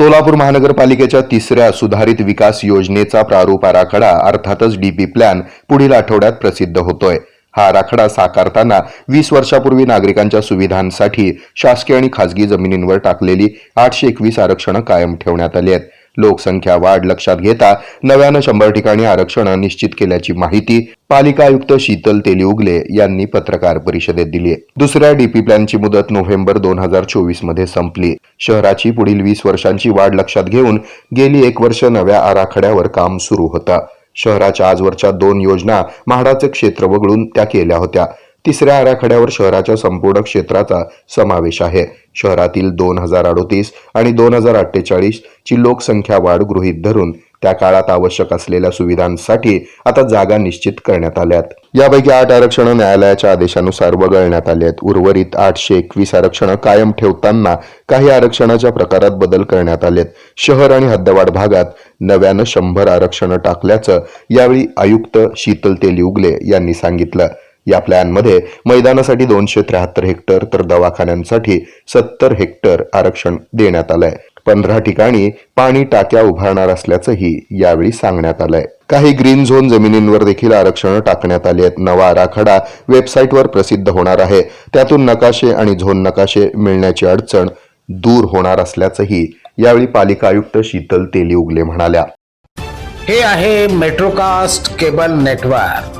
सोलापूर महानगरपालिकेच्या तिसऱ्या सुधारित विकास योजनेचा प्रारूप आराखडा अर्थातच डीपी प्लॅन पुढील आठवड्यात प्रसिद्ध होतोय. हा आराखडा साकारताना वीस वर्षापूर्वी नागरिकांच्या सुविधांसाठी शासकीय आणि खासगी जमिनींवर टाकलेली आठशे एकवीस आरक्षणं कायम ठेवण्यात आली आहेत. लोकसंख्या वाढ लक्षात घेता नव्यानं शंभर ठिकाणी आरक्षण निश्चित केल्याची माहिती पालिका आयुक्त शीतल तेलिउगले यांनी पत्रकार परिषदेत दिली दुसऱ्या डीपी प्लॅनची मुदत नोव्हेंबर दोन हजार चोवीसमध्ये संपली. शहराची पुढील वीस वर्षांची वाढ लक्षात घेऊन गेली एक वर्ष नव्या आराखड्यावर काम सुरू होतं. शहराच्या आजवरच्या दोन योजना म्हाडाचे क्षेत्र वगळून त्या केल्या होत्या. तिसऱ्या आराखड्यावर शहराच्या संपूर्ण क्षेत्राचा समावेश आहे. शहरातील दोन हजार अडोतीस आणि दोन हजार अठ्ठेचाळीस ची लोकसंख्या वाढ गृहीत धरून त्या काळात आवश्यक असलेल्या सुविधांसाठी आता जागा निश्चित करण्यात आल्यात. यापैकी आठ आरक्षणं न्यायालयाच्या आदेशानुसार वगळण्यात आली आहेत. उर्वरित आठशे एकवीस आरक्षणं कायम ठेवताना काही आरक्षणाच्या प्रकारात बदल करण्यात आलेत. शहर आणि हद्दवाढ भागात नव्यानं शंभर आरक्षणं टाकल्याचं यावेळी आयुक्त शीतल तेलिउगले यांनी सांगितलं. या प्लॅनमध्ये मैदानासाठी दोनशे त्र्याहत्तर हेक्टर तर दवाखान्यांसाठी सत्तर हेक्टर आरक्षण देण्यात आलंय. पंधरा ठिकाणी पाणी टाक्या उभारणार असल्याचंही यावेळी सांगण्यात आलंय. काही ग्रीन झोन जमिनींवर देखील आरक्षण टाकण्यात आली आहेत. नवा आराखडा वेबसाईटवर प्रसिद्ध होणार आहे. त्यातून नकाशे आणि झोन नकाशे मिळण्याची अडचण दूर होणार असल्याचंही यावेळी पालिका आयुक्त शीतल तेलिउगले म्हणाल्या. हे आहे मेट्रोकास्ट केबल नेटवर्क.